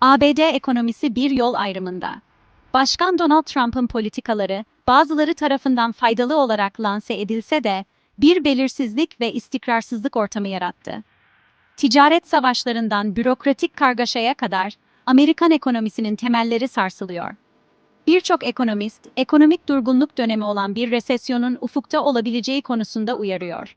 ABD ekonomisi bir yol ayrımında. Başkan Donald Trump'ın politikaları bazıları tarafından faydalı olarak lanse edilse de bir belirsizlik ve istikrarsızlık ortamı yarattı. Ticaret savaşlarından bürokratik kargaşaya kadar Amerikan ekonomisinin temelleri sarsılıyor. Birçok ekonomist, ekonomik durgunluk dönemi olan bir resesyonun ufukta olabileceği konusunda uyarıyor.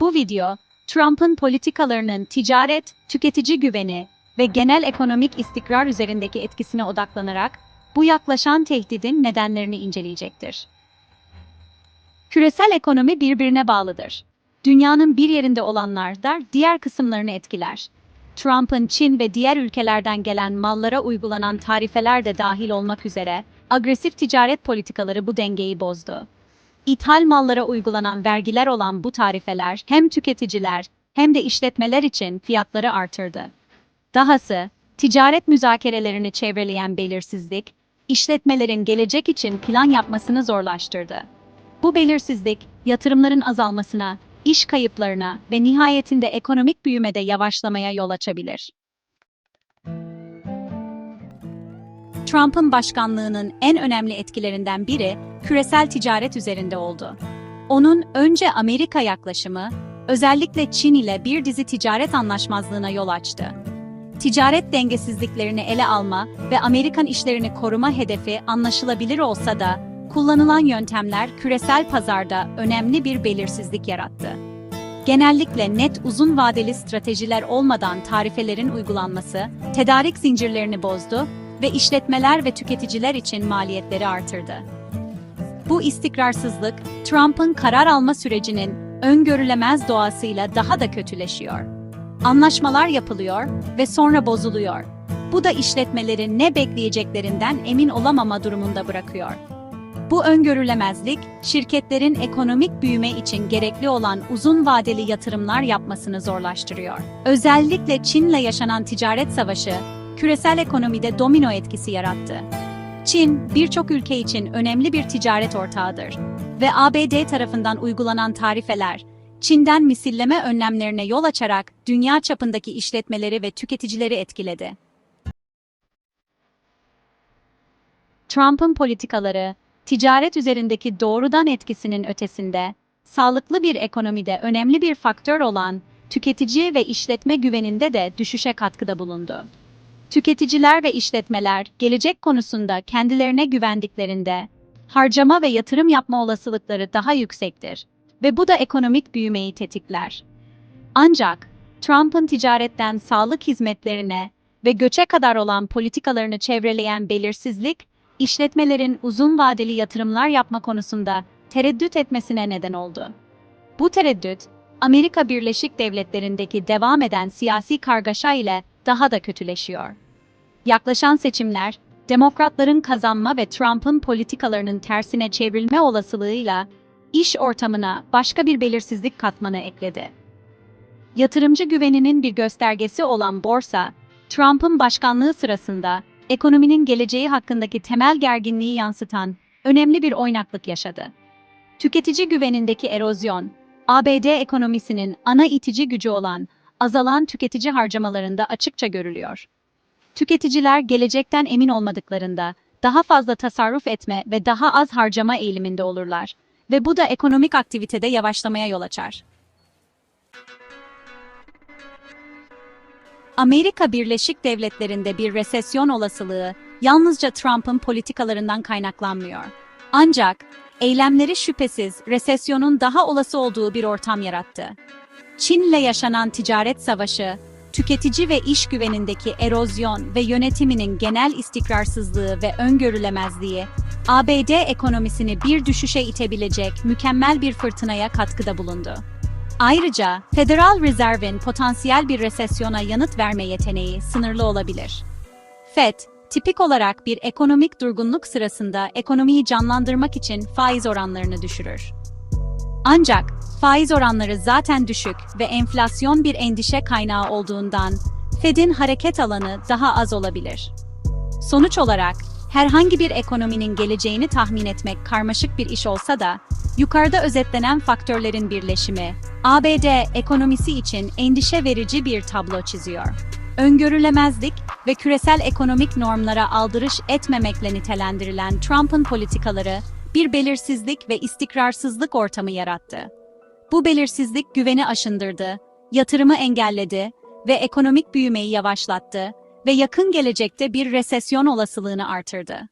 Bu video, Trump'ın politikalarının ticaret, tüketici güveni ve genel ekonomik istikrar üzerindeki etkisine odaklanarak bu yaklaşan tehdidin nedenlerini inceleyecektir. Küresel ekonomi birbirine bağlıdır. Dünyanın bir yerinde olanlar da diğer kısımlarını etkiler. Trump'ın Çin ve diğer ülkelerden gelen mallara uygulanan tarifeler de dahil olmak üzere agresif ticaret politikaları bu dengeyi bozdu. İthal mallara uygulanan vergiler olan bu tarifeler hem tüketiciler hem de işletmeler için fiyatları artırdı. Dahası, ticaret müzakerelerini çevreleyen belirsizlik, işletmelerin gelecek için plan yapmasını zorlaştırdı. Bu belirsizlik, yatırımların azalmasına, iş kayıplarına ve nihayetinde ekonomik büyümede yavaşlamaya yol açabilir. Trump'ın başkanlığının en önemli etkilerinden biri küresel ticaret üzerinde oldu. Onun önce Amerika yaklaşımı, özellikle Çin ile bir dizi ticaret anlaşmazlığına yol açtı. Ticaret dengesizliklerini ele alma ve Amerikan işlerini koruma hedefi anlaşılabilir olsa da kullanılan yöntemler küresel pazarda önemli bir belirsizlik yarattı. Genellikle net uzun vadeli stratejiler olmadan tarifelerin uygulanması, tedarik zincirlerini bozdu ve işletmeler ve tüketiciler için maliyetleri artırdı. Bu istikrarsızlık, Trump'ın karar alma sürecinin öngörülemez doğasıyla daha da kötüleşiyor. Anlaşmalar yapılıyor ve sonra bozuluyor. Bu da işletmeleri ne bekleyeceklerinden emin olamama durumunda bırakıyor. Bu öngörülemezlik, şirketlerin ekonomik büyüme için gerekli olan uzun vadeli yatırımlar yapmasını zorlaştırıyor. Özellikle Çin'le yaşanan ticaret savaşı, küresel ekonomide domino etkisi yarattı. Çin, birçok ülke için önemli bir ticaret ortağıdır ve ABD tarafından uygulanan tarifeler, Çin'den misilleme önlemlerine yol açarak dünya çapındaki işletmeleri ve tüketicileri etkiledi. Trump'ın politikaları, ticaret üzerindeki doğrudan etkisinin ötesinde, sağlıklı bir ekonomide önemli bir faktör olan tüketici ve işletme güveninde de düşüşe katkıda bulundu. Tüketiciler ve işletmeler gelecek konusunda kendilerine güvendiklerinde harcama ve yatırım yapma olasılıkları daha yüksektir ve bu da ekonomik büyümeyi tetikler. Ancak Trump'ın ticaretten sağlık hizmetlerine ve göçe kadar olan politikalarını çevreleyen belirsizlik, işletmelerin uzun vadeli yatırımlar yapma konusunda tereddüt etmesine neden oldu. Bu tereddüt, Amerika Birleşik Devletleri'ndeki devam eden siyasi kargaşa ile daha da kötüleşiyor. Yaklaşan seçimler, Demokratların kazanma ve Trump'ın politikalarının tersine çevrilme olasılığıyla iş ortamına başka bir belirsizlik katmanı ekledi. Yatırımcı güveninin bir göstergesi olan borsa, Trump'ın başkanlığı sırasında ekonominin geleceği hakkındaki temel gerginliği yansıtan önemli bir oynaklık yaşadı. Tüketici güvenindeki erozyon, ABD ekonomisinin ana itici gücü olan azalan tüketici harcamalarında açıkça görülüyor. Tüketiciler gelecekten emin olmadıklarında daha fazla tasarruf etme ve daha az harcama eğiliminde olurlar ve bu da ekonomik aktivitede yavaşlamaya yol açar. Amerika Birleşik Devletleri'nde bir resesyon olasılığı yalnızca Trump'ın politikalarından kaynaklanmıyor. Ancak eylemleri şüphesiz resesyonun daha olası olduğu bir ortam yarattı. Çin'le yaşanan ticaret savaşı, tüketici ve iş güvenindeki erozyon ve yönetiminin genel istikrarsızlığı ve öngörülemezliği, ABD ekonomisini bir düşüşe itebilecek mükemmel bir fırtınaya katkıda bulundu. Ayrıca Federal Reserve'in potansiyel bir resesyona yanıt verme yeteneği sınırlı olabilir. FED, tipik olarak bir ekonomik durgunluk sırasında ekonomiyi canlandırmak için faiz oranlarını düşürür. Ancak faiz oranları zaten düşük ve enflasyon bir endişe kaynağı olduğundan Fed'in hareket alanı daha az olabilir. Sonuç olarak herhangi bir ekonominin geleceğini tahmin etmek karmaşık bir iş olsa da yukarıda özetlenen faktörlerin birleşimi ABD ekonomisi için endişe verici bir tablo çiziyor. öngörülemezlik ve küresel ekonomik normlara aldırış etmemekle nitelendirilen Trump'ın politikaları bir belirsizlik ve istikrarsızlık ortamı yarattı. Bu belirsizlik güveni aşındırdı, yatırımı engelledi ve ekonomik büyümeyi yavaşlattı ve yakın gelecekte bir resesyon olasılığını artırdı.